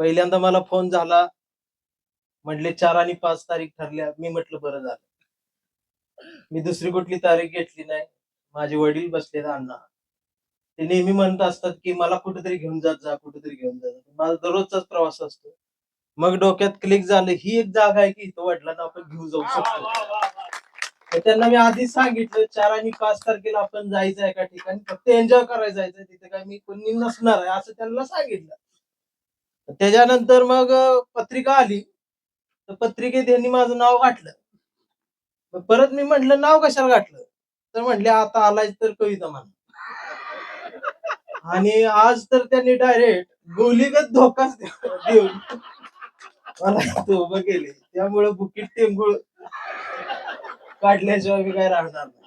पहिल्यांदा मला फोन झाला. म्हटले चार आणि पाच तारीख ठरल्या. मी म्हटलं बरं झालं. मी दुसरी कुठली तारीख घेतली नाही. माझे वडील बसले अण्णा. ते नेहमी म्हणत असतात की मला कुठेतरी घेऊन जात जा कुठेतरी घेऊन जात जा. माझा दररोजचाच प्रवास असतो. मग डोक्यात क्लिक झालं ही एक जागा आहे की इथं वडिलांना आपण घेऊन जाऊ शकतो. त्यांना मी आधीच सांगितलं चार आणि पाच तारखेला आपण जायचं एका ठिकाणी. फक्त एन्जॉय करायला जायचं तिथे काय मी कोणी नसणार आहे असं त्यांना सांगितलं. त्याच्यानंतर मग पत्रिका आली. तर पत्रिकेत यांनी माझं नाव गाठलं. परत मी म्हटलं नाव कशाला गाठलं? तर म्हटले आता आलाय तर कविता मान आणि आज तर त्यांनी डायरेक्ट गोलीगत धोकाच देऊन मला तो उभं केले. त्यामुळे बुकीट टेंगुळ काढल्याशिवाय मी काय राहणार नाही.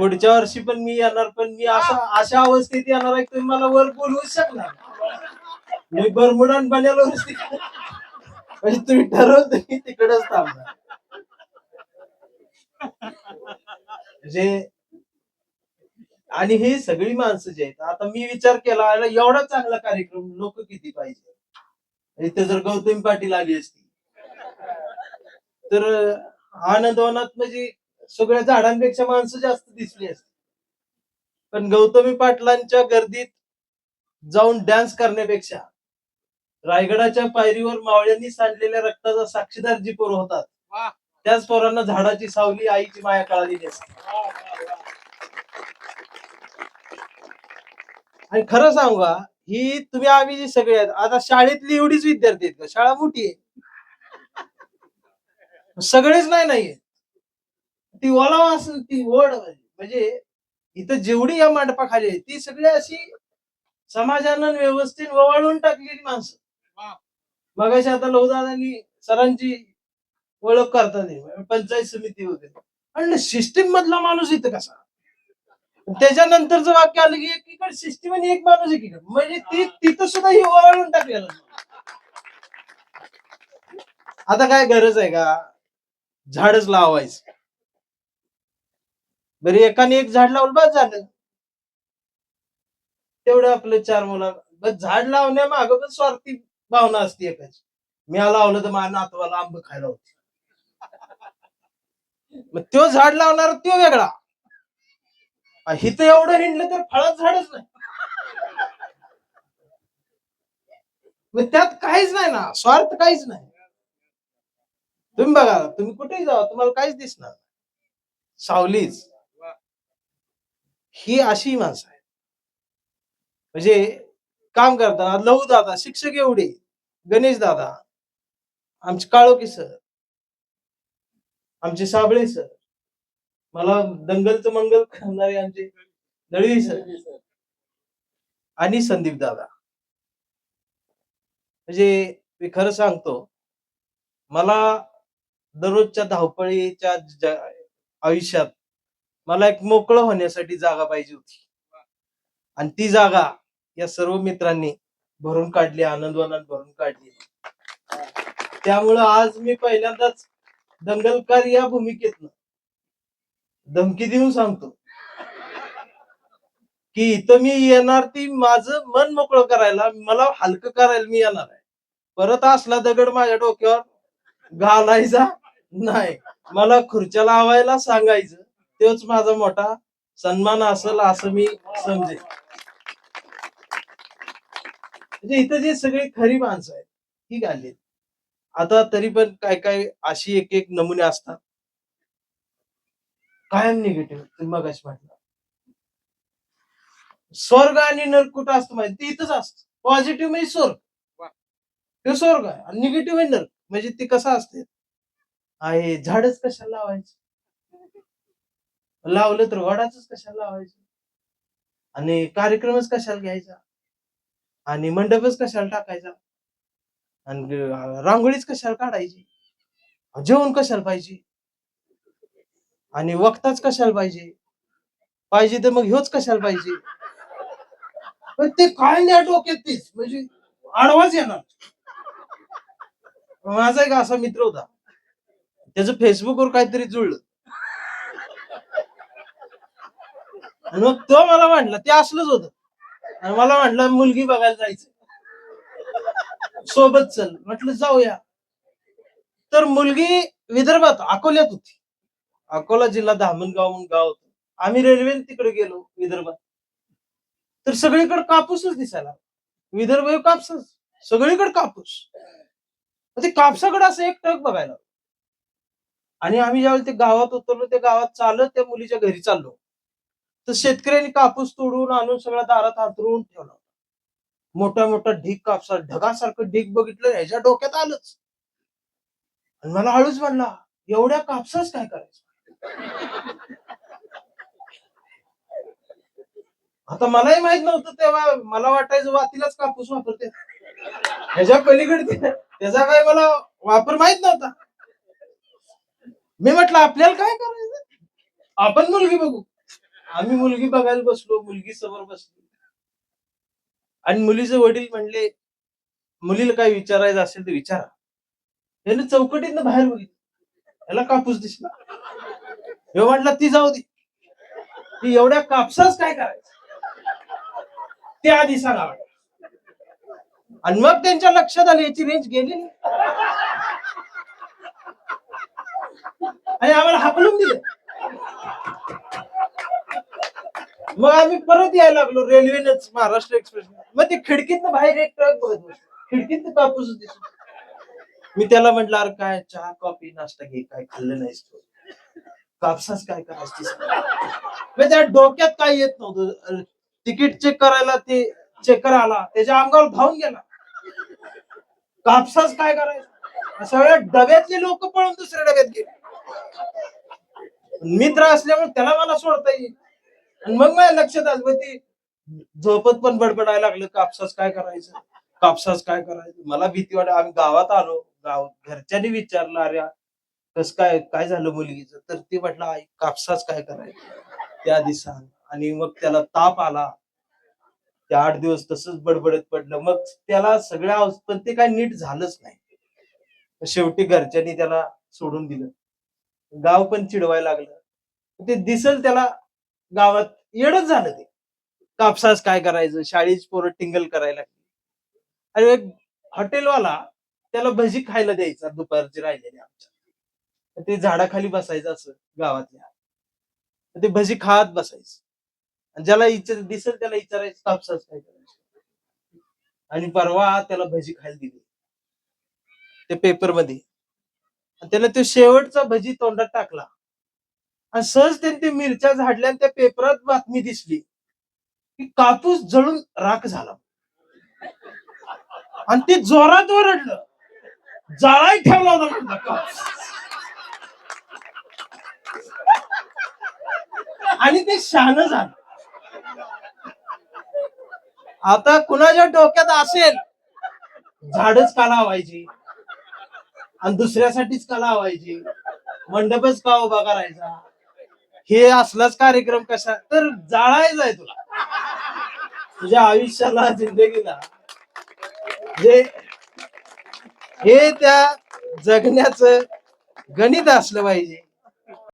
पुढच्या वर्षी पण मी येणार पण मी अशा अशा अवस्थेत येणार आहे तुम्ही मला वर बोलवूच शकणार. मी बरमुडान बनेल म्हणजे तुम्ही ठरवलं की तिकडच थांबणार. म्हणजे आणि हे सगळी माणसं जी आहेत आता मी विचार केला एवढा चांगला कार्यक्रम लोक किती पाहिजे? इथे जर गौतमी पाटील आली असती. तर आनंदवनात म्हणजे सगळ्या झाडांपेक्षा माणसं जास्त दिसली असती. पण गौतमी पाटलांच्या गर्दीत जाऊन डान्स करण्यापेक्षा रायगडाच्या पायरीवर मावळ्यांनी सांडलेल्या रक्ताचा साक्षीदार जी पोरं होतात. त्याच पोरांना झाडाची सावली आईची माया कळालेली असते आणि खरं सांगू ही तुम्ही आम्ही जी सगळे आहेत आता शाळेतली एवढीच विद्यार्थी आहेत का? शाळा मोठी आहे. सगळेच नाही नाहीये. ती ओलावा असेल ती ओढ म्हणजे इथं जेवढी या मंडपाखाली आहे ती सगळी अशी समाजानं व्यवस्थित ववाळून टाकलेली माणसं. वा. मगाशी आता लवदादांनी सरांची ओळख करतात पंचायत समिती वगैरे. आणि सिस्टीम मधला माणूस इथं कसा? त्याच्यानंतरचं वाक्य आलं की एकीकडे सिस्टीम आणि एक माणूस एकीकडे. म्हणजे ती तिथं सुद्धा ही ओवाळून टाकलेलं. आता काय गरज आहे का? झाडच लावायचं. बरं एकाने एक झाड लावलं बस झालं. तेवढं आपलं चार मुला बस झाड लावण्यामागं पण स्वार्थी भावना असते एकाची. मी लावलं तर माझ्या नातवाला आंब खायला होते. मग तो झाड लावणार तो वेगळा. आ, हिथं एवढं हिंडलं तर फळात झाडच नाही. मग त्यात काहीच नाही ना स्वार्थ काहीच नाही. तुम्ही बघा तुम्ही कुठेही जावा तुम्हाला काहीच दिसणार सावलीच. ही अशी माणसं आहेत. म्हणजे काम करताना लहू दादा शिक्षक एवढे गणेश दादा आमचे काळोखी सर आमचे साबळे सर मला दंगलचं मंगल करणारे आमचे दळवी सर आणि संदीप दादा. म्हणजे मी खरं सांगतो मला दररोजच्या धावपळीच्या आयुष्यात मला एक मोकळं होण्यासाठी जागा पाहिजे होती. आणि ती जागा या सर्व मित्रांनी भरून काढली आनंदवनात भरून काढली. त्यामुळं आज मी पहिल्यांदाच दंगलकार या भूमिकेतनं धमकी देऊन सांगतो की इथं मी येणार ती माझं मन मोकळं करायला मला हलकं करायला मी येणार आहे. परत असला दगड माझ्या डोक्यावर घालायचा नाही. मला खुर्च्या लावायला सांगायचं. तोच माझा मोठा सन्मान असेल असं मी समजे म्हणजे इथं जे सगळे खरी माणसं आहेत ही आले आता तरी पण काय काय अशी एक एक नमुने असतात. कायम निगेटिव्ह तुम्ही मगाशी म्हटलं. स्वर्ग आणि नर्क कुठं असतं माहिती? ते इथंच असतं. पॉझिटिव्ह म्हणजे स्वर्ग. ते स्वर्ग आहे. आणि निगेटिव्ह आहे नर्क म्हणजे ते कसं असते? आहे झाडच कशाला लावायचं? लावलं तर वडाच कशाला लावायचं? आणि कार्यक्रमच कशाला घ्यायचा? आणि मंडपच कशाला टाकायचा? आणि रांगोळीच कशाला काढायची? जेवण कशाला पाहिजे? आणि वक्ताच कशाला पाहिजे? पाहिजे तर मग ह्योच कशाला पाहिजे? पण ते काय नाही डोक्यात तेच म्हणजे आडवाच येणार. माझा एक असा मित्र होता. त्याचं फेसबुकवर काहीतरी जुळलं. आणि मग तो मला म्हटलं ते असलंच होतं. आणि मला म्हटलं मुलगी बघायला जायचं. सोबत चल. म्हटलं जाऊया. तर मुलगी विदर्भात अकोल्यात होती. अकोला जिल्हा धामणगाव म्हणून गाव होत. आम्ही रेल्वेने तिकडे गेलो विदर्भात. तर सगळीकडे कापूसच दिसायला विदर्भ हे कापसच. सगळीकडे कापूस. ते कापसाकडे असं एक टक बघायला आणि आम्ही ज्यावेळी ते गावात उतरलो त्या गावात चालत त्या मुलीच्या घरी चाललो. तर शेतकऱ्यांनी कापूस तोडून आणून सगळ्या दारात हातरून ठेवला मोठा मोठा ढीग कापसा ढगासारखं ढीग बघितलं ह्याच्या डोक्यात आलंच. आणि मला हळूच म्हणला एवढ्या कापसाच काय करायचं? आता मलाही माहीत नव्हतं तेव्हा मला वाटायचं वातीलाच कापूस वापरते. ह्याच्या पलीकडे त्याचा काही मला वापर माहीत नव्हता. मी म्हटलं आपल्याला काय करायचं? आपण मुलगी बघू. आम्ही मुलगी बघायला बसलो मुलगी समोर बसली. आणि मुलीचे वडील म्हणले मुलीला काय विचारायचं असेल तर विचारा. त्याने चौकटीतनं बाहेर बघितलं याला कापूस दिसला. हे म्हटलं ती जाऊ दे. ती एवढ्या कापसाच काय करायचं? ते आधी सांगा आणि मग त्यांच्या लक्षात आली याची रेंज गेली आणि आम्हाला हाकलून दिलं. मग आम्ही परत यायला लागलो रेल्वेनेच महाराष्ट्र एक्सप्रेस. मग ते खिडकीतनं बाहेर एक ट्रक बघत बसलो. खिडकीत कापूस दिसत मी त्याला म्हंटल अरे काय चहा कॉफी नाश्ता घे काय खाल्लं नाहीस तू? कापसाच काय करायचं मग त्या डोक्यात काय येत नव्हतं. तिकीट चेक करायला ते चेकर आला. त्याच्या अंगावर धावून गेला. कापसाच काय करायचं? सगळ्या डब्यातले लोक पळून दुसऱ्या डब्यात गेले. मित्र असल्यामुळे त्याला मला सोडता येईल. आणि मग माझ्या लक्षात आलं मग ती झोपत पण बडबडायला लागलं कापसाच काय करायचं? कापसाच काय करायचं? मला भीती वाटत आम्ही गावात आलो गाव घरच्यांनी विचारलं अरे कस काय काय झालं मुलगीचं? तर ती म्हटलं आई कापसाच काय करायचं? त्या आधी आणि मग त्याला ताप आला. ते आठ दिवस तसंच बडबडत पडलं. मग त्याला सगळ्या पण ते काय नीट झालंच नाही. शेवटी घरच्यांनी त्याला सोडून दिलं. गाव पण चिडवायला लागलं. ते दिसल त्याला गावात येडच झालं ते. कापसास काय करायचं? शाळेची पोरं टिंगल करायला आणि एक हॉटेलवाला त्याला भजी खायला द्यायचा दुपारची राहिलेली आमच्या. ते झाडाखाली बसायचं असं गावातल्या. ते भजी खात बसायचं. आणि ज्याला इचार दिसेल त्याला विचारायचं कापसास काय करायचं? आणि परवा त्याला भजी खायला दिली. ते पेपरमध्ये. त्याला तो शेवटचा भजी तोंडात टाकला. आणि सहज त्यांनी ते मिरच्या झाडल्या आणि त्या पेपरात बातमी दिसली. की कापूस जळून राख झाला. आणि ते जोरात ओरडलं. जाळाही ठेवला होता म्हणला कापूस. आणि ते शान झालं. आता कुणाच्या डोक्यात असेल झाडच का लावायची? आणि दुसऱ्यासाठीच का लावायची? मंडपच का उभा करायचा? हे असलाच कार्यक्रम कसा? तर जाळायचा आहे तुला. तुझ्या आयुष्याला जिंदगीला. जे हे त्या जगण्याचं गणित असलं पाहिजे.